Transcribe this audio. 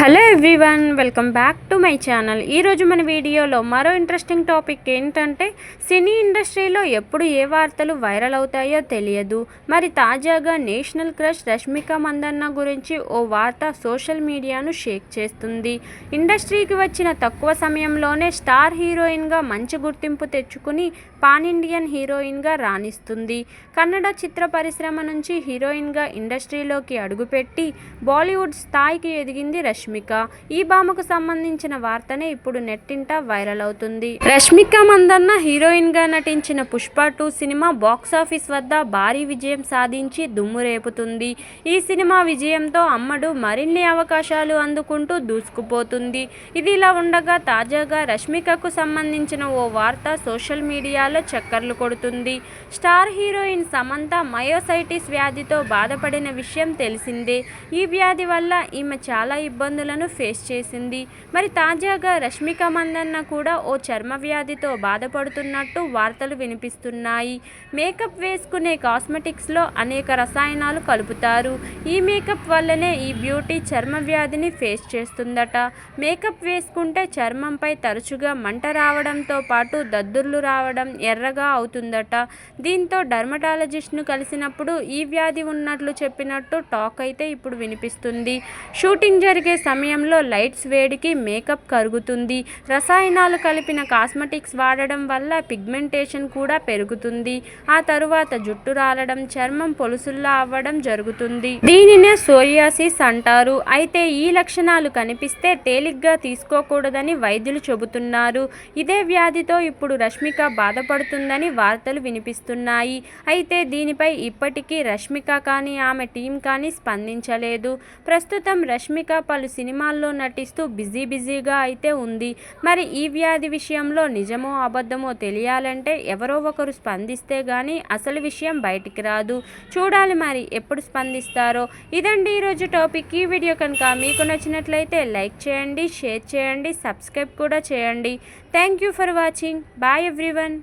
Hello everyone welcome back to my channel. ఈరోజు మన వీడియోలో మరో ఇంట్రెస్టింగ్ టాపిక్ ఏంటంటే సినీ ఇండస్ట్రీలో ఎప్పుడు ఏ వార్తలు వైరల్ అవుతాయో తెలియదు. మరి తాజాగా నేషనల్ క్రష్ రష్మిక మందన్న గురించి ఓ వార్త సోషల్ మీడియాను షేక్ చేస్తుంది. ఇండస్ట్రీకి వచ్చిన తక్కువ సమయంలోనే స్టార్ హీరోయిన్గా మంచి గుర్తింపు తెచ్చుకుని పాన్ ఇండియన్ హీరోయిన్గా రాణిస్తుంది. కన్నడ చిత్ర పరిశ్రమ నుంచి హీరోయిన్గా ఇండస్ట్రీలోకి అడుగుపెట్టి బాలీవుడ్ స్థాయికి ఎదిగింది రష్మిక. ఈ భామకు సంబంధించిన వార్తనే ఇప్పుడు నెట్టింట వైరల్ అవుతుంది. రష్మిక మందన్న హీరోయిన్గా నటించిన పుష్ప టూ సినిమా బాక్సాఫీస్ వద్ద భారీ విజయం సాధించి దుమ్ము రేపుతుంది. ఈ సినిమా విజయంతో అమ్మడు మరిన్ని అవకాశాలు అందుకుంటూ దూసుకుపోతుంది. ఇది ఇలా ఉండగా తాజాగా రష్మికకు సంబంధించిన ఓ వార్త సోషల్ మీడియాలో చక్కర్లు కొడుతుంది. స్టార్ హీరోయిన్ సమంత మయోసైటిస్ వ్యాధితో బాధపడిన విషయం తెలిసిందే. ఈ వ్యాధి వల్ల ఈమె చాలా ఇబ్బందులను ఫేస్ చేసింది. మరి తాజాగా రష్మిక మందన్న కూడా ఓ చర్మ వ్యాధితో బాధపడుతున్నట్టు వార్తలు వినిపిస్తున్నాయి. మేకప్ వేసుకునే కాస్మెటిక్స్లో అనేక రసాయనాలు కలుపుతారు. ఈ మేకప్ వల్లనే ఈ బ్యూటీ చర్మ వ్యాధిని ఫేస్ చేస్తుందట. మేకప్ వేసుకుంటే చర్మంపై తరచుగా మంట రావడంతో పాటు దద్దుర్లు రావడం ఎర్రగా అవుతుందట. దీంతో డర్మటాలజిస్ట్ను కలిసినప్పుడు ఈ వ్యాధి ఉన్నట్లు చెప్పినట్టు టాక్ అయితే ఇప్పుడు వినిపిస్తుంది. షూటింగ్ జరిగే సమయంలో లైట్స్ వేడికి మేకప్ కరుగుతుంది. రసాయనాలు కలిపిన కాస్మెటిక్స్ వాడడం వల్ల పిగ్మెంటేషన్ కూడా పెరుగుతుంది. ఆ తరువాత జుట్టు రాలడం చర్మం పొలుసుల్లా అవ్వడం జరుగుతుంది. దీనినే సోరియాసిస్ అంటారు. అయితే ఈ లక్షణాలు కనిపిస్తే తేలిగ్గా తీసుకోకూడదని వైద్యులు చెబుతున్నారు. ఇదే వ్యాధితో ఇప్పుడు రష్మిక బాధపడుతుందని వార్తలు వినిపిస్తున్నాయి. అయితే దీనిపై ఇప్పటికీ రష్మిక కానీ ఆమె టీం కానీ స్పందించలేదు. ప్రస్తుతం రష్మిక పలు సినిమాల్లో నటిస్తూ బిజీ బిజీగా అయితే ఉంది. మరి ఈ వ్యాధి విషయంలో నిజమో అబద్ధమో తెలియాలంటే ఎవరో ఒకరు స్పందిస్తే కానీ అసలు విషయం బయటికి రాదు. చూడాలి మరి ఎప్పుడు స్పందిస్తారో. ఇదండి ఈరోజు టాపిక్. ఈ వీడియో కనుక మీకు నచ్చినట్లయితే లైక్ చేయండి షేర్ చేయండి సబ్స్క్రైబ్ కూడా చేయండి. Thank you for watching. Bye everyone.